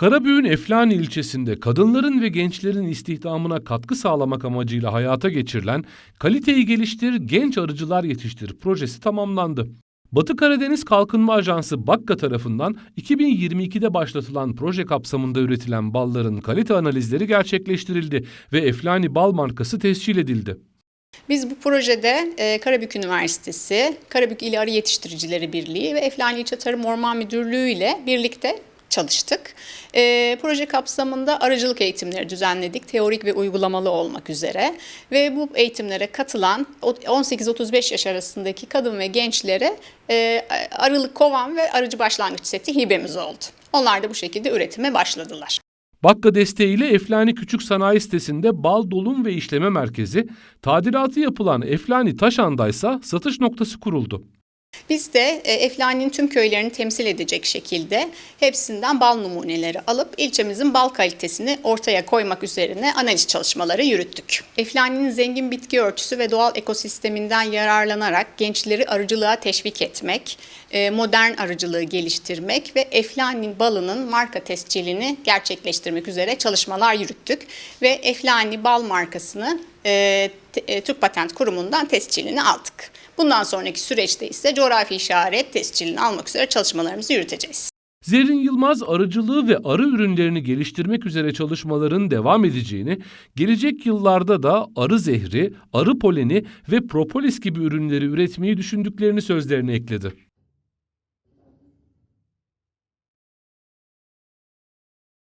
Karabüğün Eflani ilçesinde kadınların ve gençlerin istihdamına katkı sağlamak amacıyla hayata geçirilen Kaliteyi Geliştir Genç Arıcılar Yetiştir projesi tamamlandı. Batı Karadeniz Kalkınma Ajansı Bakka tarafından 2022'de başlatılan proje kapsamında üretilen balların kalite analizleri gerçekleştirildi ve Eflani bal markası tescil edildi. Biz bu projede e, Karabük Üniversitesi, Karabük İl Arı Yetiştiricileri Birliği ve Eflani İlçe Tarım Orman Müdürlüğü ile birlikte çalıştık. E, proje kapsamında arıcılık eğitimleri düzenledik, teorik ve uygulamalı olmak üzere. Ve bu eğitimlere katılan 18-35 yaş arasındaki kadın ve gençlere e, arılık kovan ve arıcı başlangıç seti hibemiz oldu. Onlar da bu şekilde üretime başladılar. Bakka desteğiyle Eflani Küçük Sanayi Sitesi'nde bal dolum ve işleme merkezi, tadilatı yapılan Eflani Taşan'da ise satış noktası kuruldu. Biz de e, Eflani'nin tüm köylerini temsil edecek şekilde hepsinden bal numuneleri alıp ilçemizin bal kalitesini ortaya koymak üzerine analiz çalışmaları yürüttük. Eflani'nin zengin bitki örtüsü ve doğal ekosisteminden yararlanarak gençleri arıcılığa teşvik etmek, e, modern arıcılığı geliştirmek ve Eflani'nin balının marka tescilini gerçekleştirmek üzere çalışmalar yürüttük ve Eflani bal markasını e, Türk Patent Kurumu'ndan tescilini aldık. Bundan sonraki süreçte ise coğrafi işaret tescilini almak üzere çalışmalarımızı yürüteceğiz. Zerrin Yılmaz arıcılığı ve arı ürünlerini geliştirmek üzere çalışmaların devam edeceğini, gelecek yıllarda da arı zehri, arı poleni ve propolis gibi ürünleri üretmeyi düşündüklerini sözlerine ekledi.